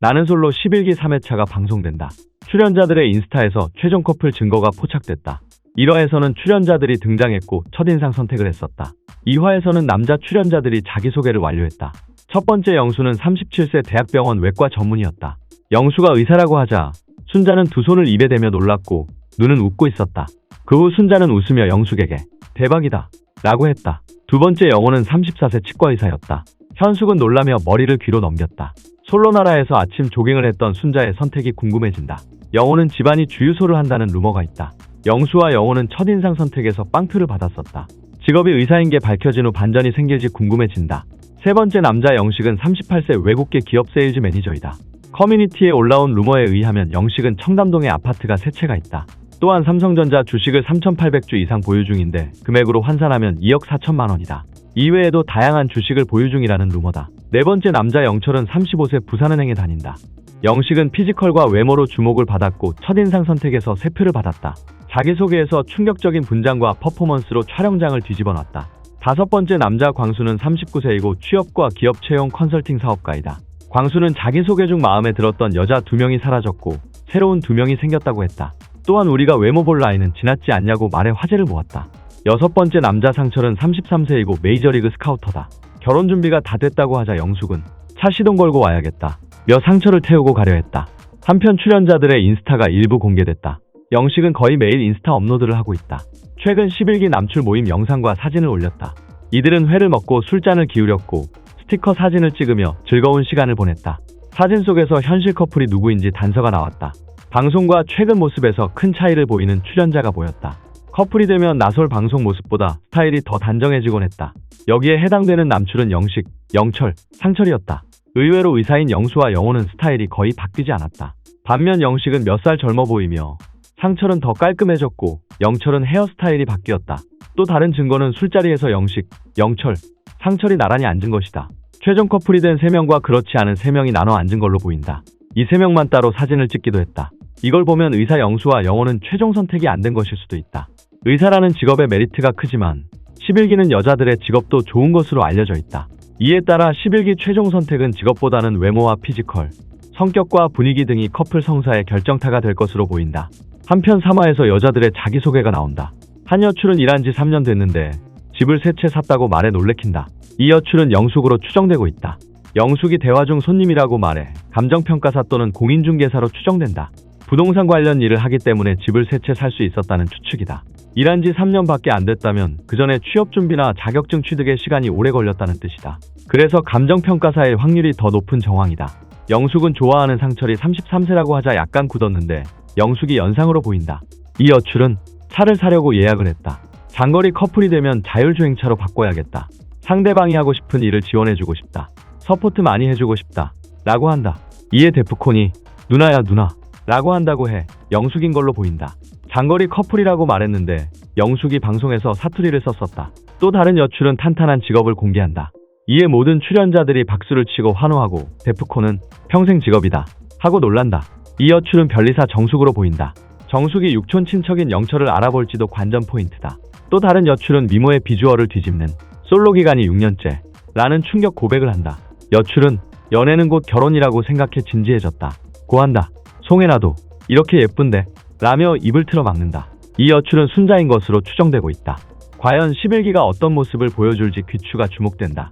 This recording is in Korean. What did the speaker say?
나는 솔로 11기 3회차가 방송된다. 출연자들의 인스타에서 최종 커플 증거가 포착됐다. 1화에서는 출연자들이 등장했고 첫인상 선택을 했었다. 2화에서는 남자 출연자들이 자기소개를 완료했다. 첫 번째 영수는 37세 대학병원 외과 전문의였다. 영수가 의사라고 하자 순자는 두 손을 입에 대며 놀랐고 눈은 웃고 있었다. 그 후 순자는 웃으며 영숙에게 대박이다 라고 했다. 두 번째 영호는 34세 치과 의사였다. 현숙은 놀라며 머리를 귀로 넘겼다. 솔로나라에서 아침 조깅을 했던 순자의 선택이 궁금해진다. 영호는 집안이 주유소를 한다는 루머가 있다. 영수와 영호는 첫인상 선택에서 빵표를 받았었다. 직업이 의사인 게 밝혀진 후 반전이 생길지 궁금해진다. 세 번째 남자 영식은 38세 외국계 기업 세일즈 매니저이다. 커뮤니티에 올라온 루머에 의하면 영식은 청담동에 아파트가 세 채가 있다. 또한 삼성전자 주식을 3,800주 이상 보유 중인데 금액으로 환산하면 2억 4천만 원이다. 이외에도 다양한 주식을 보유 중이라는 루머다. 네 번째 남자 영철은 35세 부산은행에 다닌다. 영식은 피지컬과 외모로 주목을 받았고 첫인상 선택에서 세 표를 받았다. 자기소개에서 충격적인 분장과 퍼포먼스로 촬영장을 뒤집어 놨다. 다섯 번째 남자 광수는 39세이고 취업과 기업 채용 컨설팅 사업가이다. 광수는 자기소개 중 마음에 들었던 여자 두 명이 사라졌고 새로운 두 명이 생겼다고 했다. 또한 우리가 외모 볼 나이는 지났지 않냐고 말해 화제를 모았다. 여섯 번째 남자 상철은 33세이고 메이저리그 스카우터다. 결혼 준비가 다 됐다고 하자 영숙은 차 시동 걸고 와야겠다. 며 상철을 태우고 가려 했다. 한편 출연자들의 인스타가 일부 공개됐다. 영식은 거의 매일 인스타 업로드를 하고 있다. 최근 11기 남출 모임 영상과 사진을 올렸다. 이들은 회를 먹고 술잔을 기울였고 스티커 사진을 찍으며 즐거운 시간을 보냈다. 사진 속에서 현실 커플이 누구인지 단서가 나왔다. 방송과 최근 모습에서 큰 차이를 보이는 출연자가 보였다. 커플이 되면 나솔 방송 모습보다 스타일이 더 단정해지곤 했다. 여기에 해당되는 남출은 영식, 영철, 상철이었다. 의외로 의사인 영수와 영호는 스타일이 거의 바뀌지 않았다. 반면 영식은 몇 살 젊어 보이며 상철은 더 깔끔해졌고 영철은 헤어스타일이 바뀌었다. 또 다른 증거는 술자리에서 영식, 영철, 상철이 나란히 앉은 것이다. 최종 커플이 된 3명과 그렇지 않은 3명이 나눠 앉은 걸로 보인다. 이 3명만 따로 사진을 찍기도 했다. 이걸 보면 의사 영수와 영호는 최종 선택이 안 된 것일 수도 있다. 의사라는 직업의 메리트가 크지만 11기는 여자들의 직업도 좋은 것으로 알려져 있다. 이에 따라 11기 최종 선택은 직업보다는 외모와 피지컬, 성격과 분위기 등이 커플 성사의 결정타가 될 것으로 보인다. 한편 3화에서 여자들의 자기소개가 나온다. 한 여출은 일한 지 3년 됐는데 집을 세 채 샀다고 말해 놀래킨다. 이 여출은 영숙으로 추정되고 있다. 영숙이 대화 중 손님이라고 말해 감정평가사 또는 공인중개사로 추정된다. 부동산 관련 일을 하기 때문에 집을 세 채 살 수 있었다는 추측이다. 일한 지 3년밖에 안 됐다면 그 전에 취업 준비나 자격증 취득에 시간이 오래 걸렸다는 뜻이다. 그래서 감정평가사일 확률이 더 높은 정황이다. 영숙은 좋아하는 상철이 33세라고 하자 약간 굳었는데 영숙이 연상으로 보인다. 이 여출은 차를 사려고 예약을 했다. 장거리 커플이 되면 자율주행차로 바꿔야겠다. 상대방이 하고 싶은 일을 지원해주고 싶다. 서포트 많이 해주고 싶다. 라고 한다. 이에 데프콘이 누나야 누나 라고 한다고 해 영숙인 걸로 보인다. 장거리 커플이라고 말했는데 영숙이 방송에서 사투리를 썼었다. 또 다른 여출은 탄탄한 직업을 공개한다. 이에 모든 출연자들이 박수를 치고 환호하고 데프콘은 평생 직업이다 하고 놀란다. 이 여출은 변리사 정숙으로 보인다. 정숙이 육촌 친척인 영철을 알아볼지도 관전 포인트다. 또 다른 여출은 미모의 비주얼을 뒤집는 솔로 기간이 6년째 라는 충격 고백을 한다. 여출은 연애는 곧 결혼이라고 생각해 진지해졌다. 고한다. 송혜나도 이렇게 예쁜데 라며 입을 틀어 막는다. 이 여출은 순자인 것으로 추정되고 있다. 과연 11기가 어떤 모습을 보여줄지 귀추가 주목된다.